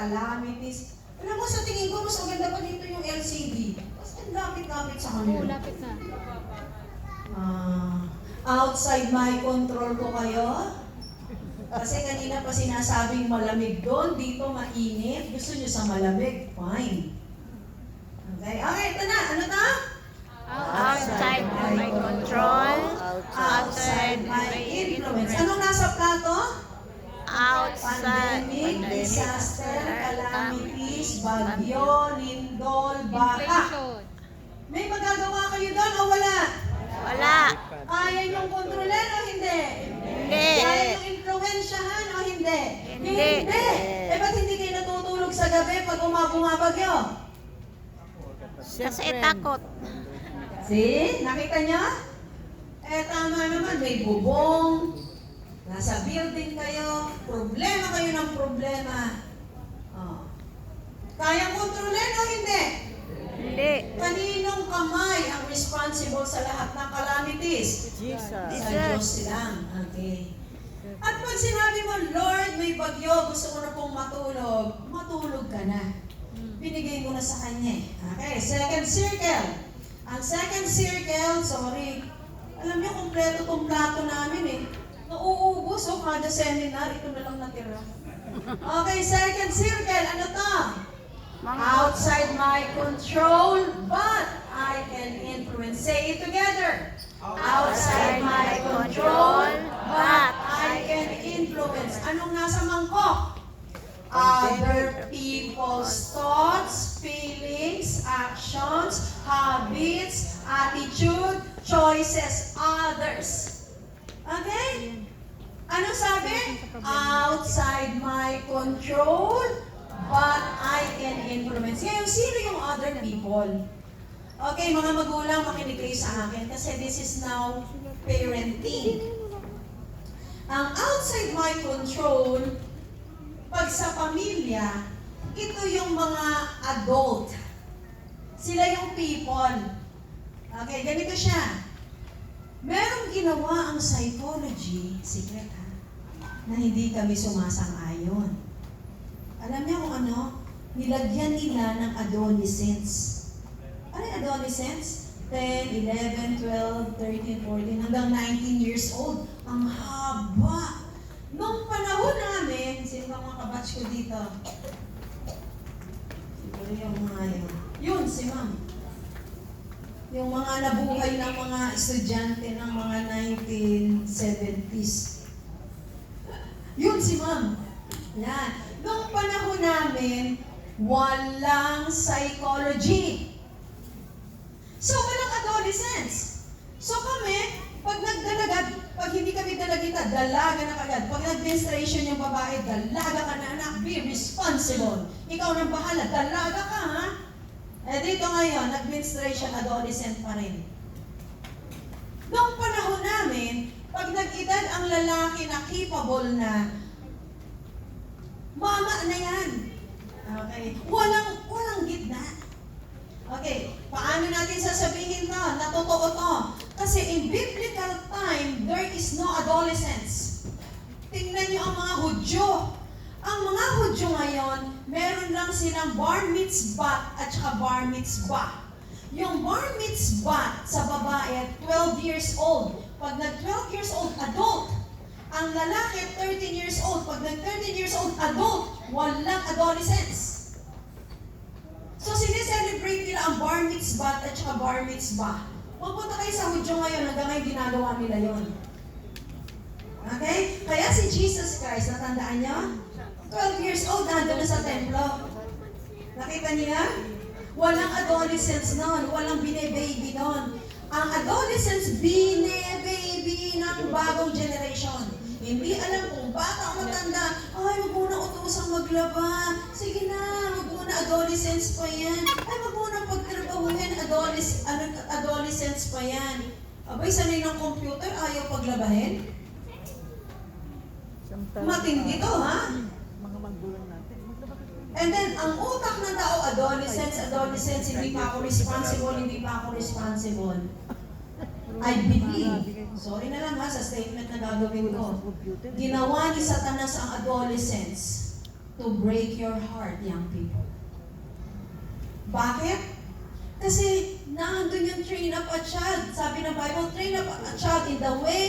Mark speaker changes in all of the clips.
Speaker 1: calamities. Alam mo, sa tingin ko, mas maganda pa dito yung LCD. Mas ang lapit-lapit sa kanila.
Speaker 2: Oo, lapit na.
Speaker 1: Ah, outside my control ko kayo. Kasi kanina pa sinasabing malamig doon, dito mainit. Gusto nyo sa malamig? Fine. Okay, okay, ito na. Ano na?
Speaker 2: Outside my control.
Speaker 1: Outside my influence. Anong nasa plato?
Speaker 2: Outside.
Speaker 1: Disaster, calamities, bagyo, lindol, baha. May magagawa kayo doon o wala?
Speaker 2: Wala.
Speaker 1: Kaya niyong kontrolin o hindi?
Speaker 2: Hindi.
Speaker 1: Kaya niyong influensyahan o hindi?
Speaker 2: Hindi.
Speaker 1: Eh, ba't hindi kayo natutulog sa gabi pag umabong-abagyo?
Speaker 2: Kasi takot.
Speaker 1: See? Nakita niyo? Eh, tama naman. May bubong. Nasa building kayo. Problema kayo ng problema. Oh. Kayang kontrolin o hindi?
Speaker 2: Hindi.
Speaker 1: Kaninong kamay ang responsible sa lahat ng calamities?
Speaker 3: Jesus.
Speaker 1: Sa Diyos lang. Okay. At pag sinabi mo, Lord, may bagyo, gusto ko na pong matulog, matulog ka na. Binigay mo na sa Kanya. eh. Okay, second circle. Ang second circle, sorry, alam niyo, kompleto tong plato namin eh. Nauubos, oh, kada seminar, ito na lang natira. Okay, second circle, ano to? Outside my control, but I can influence. Say it together. Outside my control, but I can influence. Anong nasa mangkok? Other people's thoughts, feelings, actions, habits, attitude, choices, others. Okay? Ano sabi? Outside my control, but I can influence. Ngayon, sino yung other people? Okay, mga magulang, makinig kayo sa akin kasi this is now parenting. Ang outside my control, pag sa pamilya, ito yung mga adult. Sila yung people. Okay, ganito siya. Merong ginawa ang psychology, secret na hindi kami sumasang-ayon. Alam niyo kung ano? Nilagyan nila ng adolescents. Ano yung adolescents? 10, 11, 12, 13, 14, hanggang 19 years old. Ang haba. Nung panahon namin, sino mga kabatch ko dito? Siguro yung mga yun. Yun, si ma'am. Yung mga nabuhay ng mga estudyante ng mga 1970s. Yun si ma'am. Yan. Nung panahon namin, walang psychology. So, walang adolescents. So kami, pag nagdalaga, pag hindi kami dalagita, dalaga na kagad. Pag nag-menstruation yung babae, dalaga ka na anak, be responsible. Ikaw nang bahala, dalaga ka ha. Eh dito ngayon, nag-menstruation, adolescent pa rin. Noong panahon pag nag-edad ang lalaki na capable na, mama na yan. Okay? Walang, walang gitna. Okay, paano natin sasabihin to na totoo to? Kasi in biblical time, there is no adolescence. Tingnan niyo ang mga Hudyo. Ang mga Hudyo ngayon, meron lang silang bar mitzvah at saka bar mitzvah. Yung bar mitzvah sa babae at 12 years old, pag nag-12 years old, adult. Ang lalaki, 13 years old. Pag nag-13 years old, adult. Walang adolescence. So, sineselebrate nila ang bar mitzvah at saka bar mitzvah. Magpunta kayo sa Hudyo ngayon, hanggang ngayon ginagawa nila yon. Okay? Kaya si Jesus Christ, natandaan niyo? 12 years old, nandun na sa templo. Nakita niya? Walang adolescents noon, walang bine-baby noon. Ang adolescents, bine-baby ng bagong generation. Hindi alam kung bata o matanda, ay, wag muna utosang maglaba. Sige na, wag muna adolescents pa yan. Ay, wag muna pagtrabahuhin, adoles, ano, adolescents pa yan. Abay, sanay ng computer, ayaw paglabahin? Matindi to, ha?
Speaker 3: Mga magulang natin. Maglabas ka.
Speaker 1: And then, ang utak ng tao, adolescents, adolescents, hindi pa ako responsible, hindi pa ako responsible. I believe, sorry na lang ha, sa statement na gagawin ko, ginawa ni Satanas ang adolescents to break your heart, young people. Bakit? Kasi nandun yung train up a child. Sabi ng Bible, train up a child in the way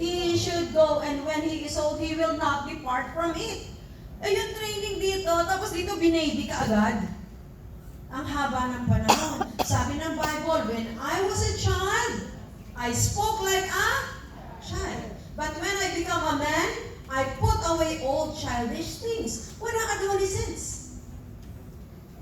Speaker 1: he should go and when he is old, he will not depart from it. Eh yung training dito, tapos dito binaby ka agad. Ang haba ng panahon. Sabi ng Bible, when I was a child, I spoke like a child. But when I become a man, I put away old childish things. Walang adolescence.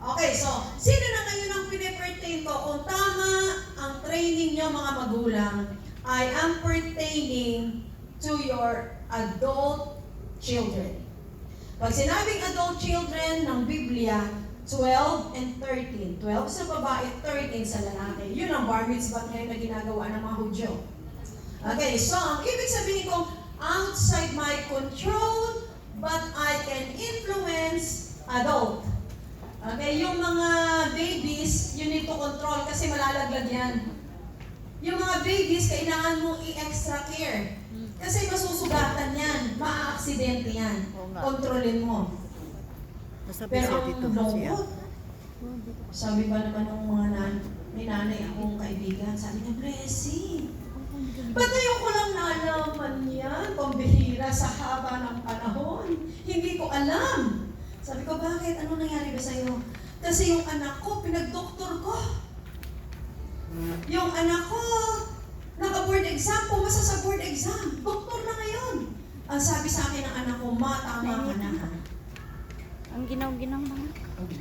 Speaker 1: Okay, so, sino na ngayon ang pinipertain ko? Kung tama ang training niyo mga magulang, I am pertaining to your adult children. Pag sinabing adult children ng Biblia, 12 and 13. 12 sa babae, 13 sa lalaki. Yun ang bar mitzvah ngayon na ginagawa ng mga Hudyo. Okay, so ang ibig sabihin ko, outside my control, but I can influence adult. Okay, yung mga babies, you need to control kasi malalaglag yan. Yung mga babies, kailangan mong i-extra care. Kasi masusugatan yan, maa-aksidente yan. Kontrolin mo. Pero ang lungkot, sabi ba naman ng mga nan may nanay akong kaibigan, sabi niya, blessing. Ba't ngayon ko lang nalaman yan? Pambihira sa haba ng panahon. Hindi ko alam. Sabi ko, bakit? Ano nangyari ba sa'yo? Kasi yung anak ko, pinag-doktor ko. Yung anak ko, naka-board exam, pumasa sa board exam. Doktor na ngayon. Ang sabi sa akin ng anak ko, ma, tama ka na.
Speaker 2: Ang ginaw-ginaw mga.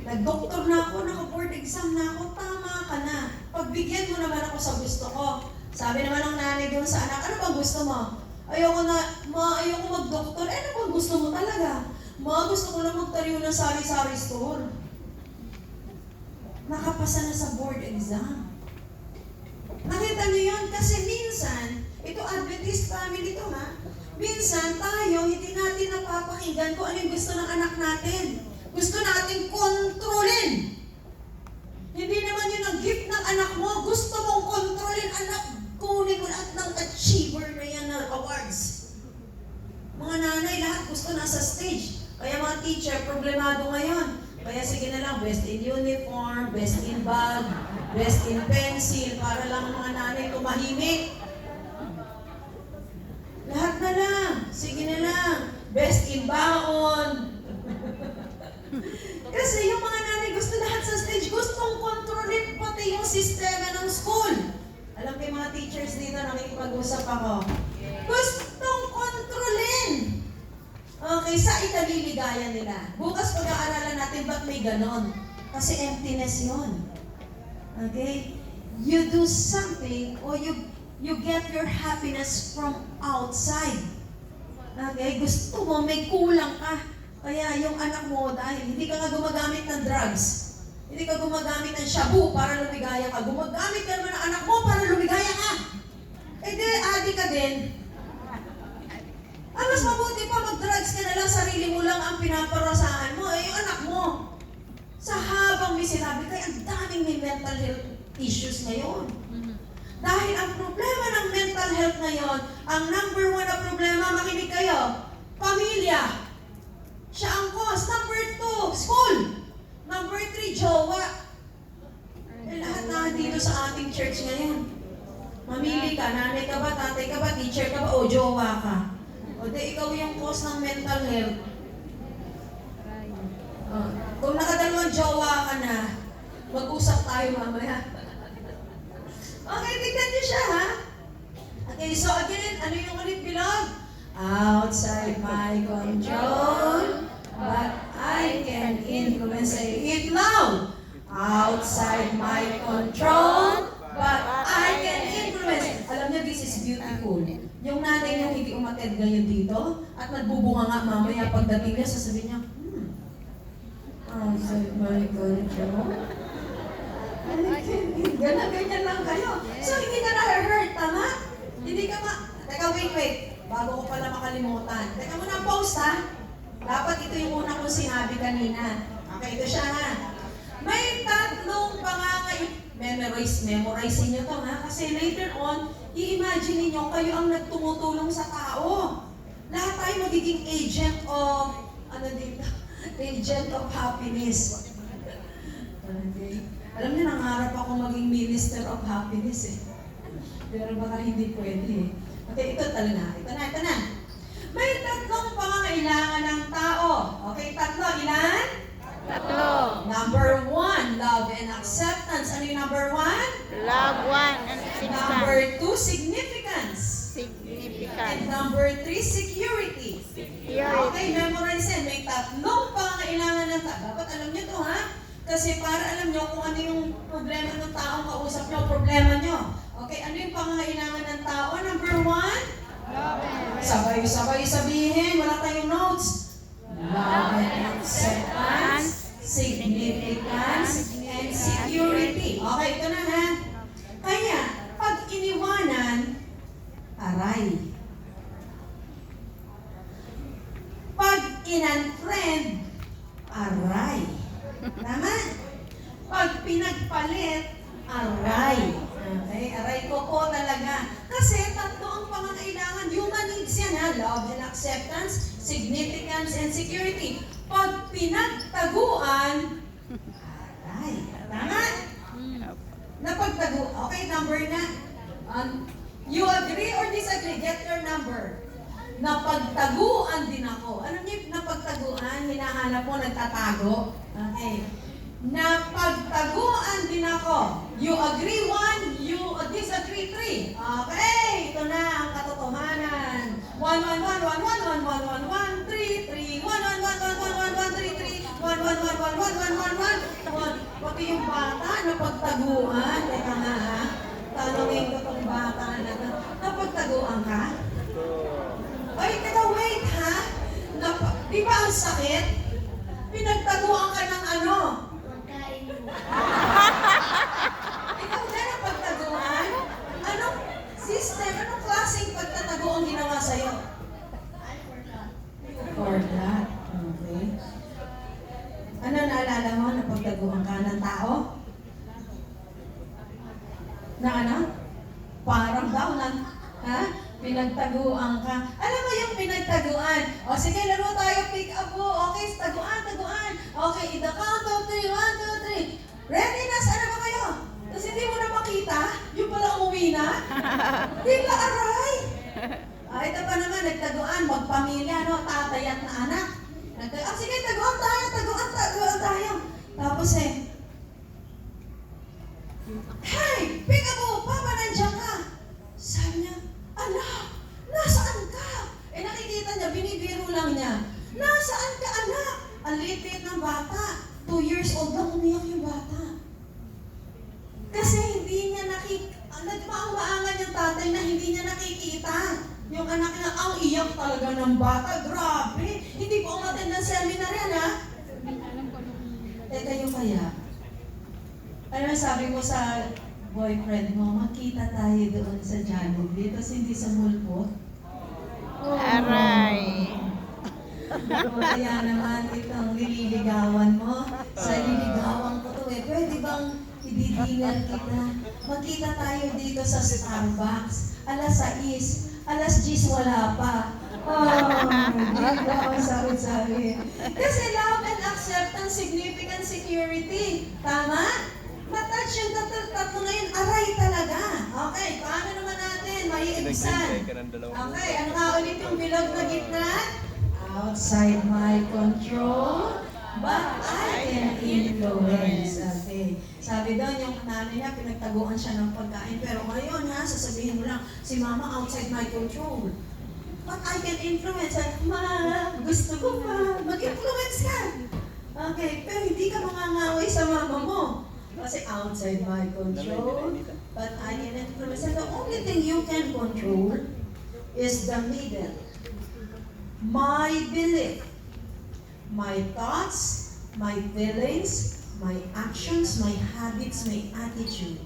Speaker 1: Nag-doktor na ako, naka-board exam na ako, tama ka na. Pagbigyan mo naman ako sa gusto ko. Sabi naman ng nanay doon sa anak, ano bang gusto mo? Ayoko na, ma, ayoko mag-doktor. Eh, ano bang gusto mo talaga? Ma, gusto ko na magtariw ng sari-sari store. Nakapasa na sa board exam. Nakita niyo yun? Kasi minsan, ito Adventist family to ha, minsan tayo hindi natin napapakinggan kung ano yung gusto ng anak natin. Gusto natin kontrolin. Hindi naman yun ang gift ng anak mo. Gusto mong kontrolin anak. Kunin mo lahat ng achiever na yan na awards. Mga nanay, lahat gusto nasa stage. Kaya mga teacher, problemado ngayon. Kaya sige na lang, best in uniform, best in bag, best in pencil, para lang ang mga nanay tumahimik. Lahat na lang. Sige na lang. Best in baon. Kasi yung mga nanay gusto lahat sa stage, gustong kontrolin pati yung sistema ng school. Alam ko mga teachers dito, nakikipag-usap ako. Gustong kontrolin. Okay, sa ikaliligaya nila. Bukas pag-aaralan natin ba't may ganon. Kasi emptiness yon. Okay? You do something or you you get your happiness from outside. Okay? Gusto mo, may kulang ka. Kaya yung anak mo, dahil hindi ka nga gumagamit ng drugs, hindi ka gumagamit ng shabu para lumigaya ka. Gumagamit ka naman ng anak mo para lumigaya ka. Eh di, adi ka din. Ah, mas mabuti pa mag-drugs ka na lang, sarili mo lang ang pinaparosahan mo. Eh, yung anak mo. Sa habang may sinabi kaya ang daming may mental health issues ngayon. Dahil ang problema ng mental health ngayon, ang number one na problema, makinig kayo, pamilya. Siya ang cause. Number two, school. Number three, jowa. Eh, lahat na dito sa ating church ngayon. Mamili ka, nanay ka ba, tatay ka ba, teacher ka ba, o jowa ka. O di ikaw yung cause ng mental health. Oh, kung nakadalawang jowa ka na, mag-usap tayo mamaya. okay, tignan niyo siya ha. Okay, so again, ano yung ulit bilog? Outside my control, but I can influence. It loud. Outside my control, but I can influence. Alam niyo, this is beautiful. Yung nanay niyo hindi umatid ngayon dito, at nagbubunga nga mamaya pagdating niya, sasabihin niya, hmm, outside my control. Ganyan, ganyan lang kayo. So, hindi ka na-hurt, tama? Hindi ka ma... Teka, wait, wait. Bago ko pala makalimutan. Teka muna, post ha. Dapat ito yung una kong sinabi kanina. Okay, ito siya ha. May tatlong pangangay... Memorize, memorize niyo to ha. Kasi later on, i-imagine niyo kayo ang nagtumutulong sa tao. Lahat tayo magiging agent of... Ano dito? Agent of happiness. Okay. Alam niyo, nangarap ako maging minister of happiness eh. Pero baka hindi pwede. Okay, ito talaga. Ito na, ito na. May tatlong pangangailangan ng tao. Okay, tatlo. Ilan?
Speaker 2: Tatlo.
Speaker 1: Number one, love and acceptance. Ano yung number one?
Speaker 2: Love one and
Speaker 1: Number
Speaker 2: substance.
Speaker 1: two, significance. And
Speaker 2: Significant.
Speaker 1: number three, security.
Speaker 2: Security.
Speaker 1: Okay, memorize yan. May tatlong pangangailangan ng tao. Dapat alam niyo to ha. Kasi para alam niyo kung ano yung problema ng taong kausap niyo, problema niyo. Okay, ano yung pangangailangan ng tao? Number one, sabay-sabay sabihin, wala tayong notes. Love and acceptance, significance, and security. Okay, ito na ha. Kaya, pag iniwanan, aray. Pag in-unfriend, aray. Tama? Pag pinagpalit, aray. Okay? Aray ko po talaga. Kasi tatlo ang pangangailangan. Human needs yan ha. Love and acceptance, significance, and security. Pag pinagtaguan, aray. Tama? Napagtagu. Okay, number na. Um, you agree or disagree? Get your number. Napagtaguan din ako. Ano niyo napagtaguan? Hinahanap mo, nagtatago. Okay. Napagtaguan din ako. You agree one, you disagree three. Okay, ito na ang katotohanan. One, one, one, one, one, one, one, one, one, three, three, one, one, one, one, one, one, one, three, three, one, one, one, one, one, one, one, one, one. Pati yung bata, napagtaguan. Teka nga ha. Tanungin ko tong bata na to. Napagtaguan ka? Ay, teka, wait ha. Napa, di ba ang sakit? Pinagtaguan ka ng ano? Ikaw na ang pagtaguan? Anong system, anong klaseng pagtatago ang ginawa sa'yo? For that. Okay. Ano naalala mo na pagtaguan ka ng tao? Na ano? Parang daw ng, ha? Pinagtaguan ka. Alam mo yung pinagtaguan. O sige, laro tayo, pick up mo. Okay, taguan, taguan. Okay, the count of three. One, two, three. Ready na? Sana ba kayo? Tapos hindi mo na makita, yung pala umuwi na. Ba, aray? Ah, ito pa naman, nagtaguan, magpamilya, no? Tatay at na anak. Nagtag ah, sige, taguan tayo, taguan, taguan tayo. Tapos eh, Hey! Pick up mo! Papa, nandiyan ka! Sabi niya, Anak! Nasaan ka? Eh nakikita niya, binibiro lang niya. Nasaan ka, anak? Ang liit ng bata. Two years old lang umiyak yung bata. Kasi hindi niya nakik... Nagmaang-maangan yung tatay na hindi niya nakikita. Yung anak niya, ang iyak talaga ng bata. Grabe! Hindi po umatin ng seminar yan, ha? Eh, kayo kaya? Ano sabi mo sa boyfriend mo, makita tayo doon sa Jollibee, tapos hindi sa mulpo?
Speaker 2: Aray.
Speaker 1: Kaya naman itong nililigawan mo, sa liligawan ko to eh, pwede bang i-dinner kita? Magkita tayo dito sa Starbucks, alas 6, alas 10 wala pa. Oh, hindi ako sabi-sabi. Kasi love and acceptance, significant security. Tama? Matouch yung tatlo, yun, aray talaga. Okay, paano naman natin maiibsan? Okay, ano nga ulit yung bilog na gitna? Outside my control, but I can influence. Okay. Sabi doon, yung nanay niya, pinagtaguan siya ng pagkain. Pero ngayon, ha, sasabihin mo lang, si mama outside my control. But I can influence. Like, ma, gusto ko pa. Mag-influence ka. Okay, pero hindi ka mangangaway sa mama mo. Kasi outside my control, but I can influence. And the only thing you can control is the middle. My belief, my thoughts, my feelings, my actions, my habits, my attitude,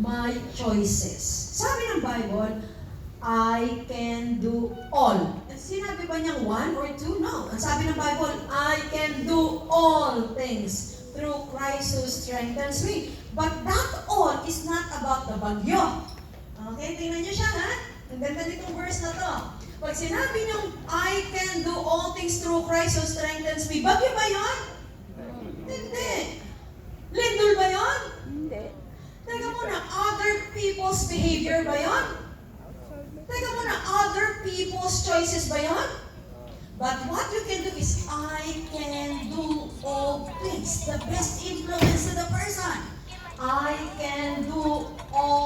Speaker 1: my choices. Sabi ng Bible, I can do all. Sinabi ba niyang one or two? No. Ang sabi ng Bible, I can do all things through Christ who strengthens me. But that all is not about the bagyo. Okay, tingnan niyo siya ha. Ang ganda nitong verse na to. Pag sinabi niyong, I can do all things through Christ who strengthens me, bagyo ba yun? Hindi. Lindol ba yun?
Speaker 2: Hindi.
Speaker 1: Teka muna, other people's behavior ba yun? Teka muna, other people's choices ba yun? But what you can do is, I can do all things. The best influence to the person. I can do all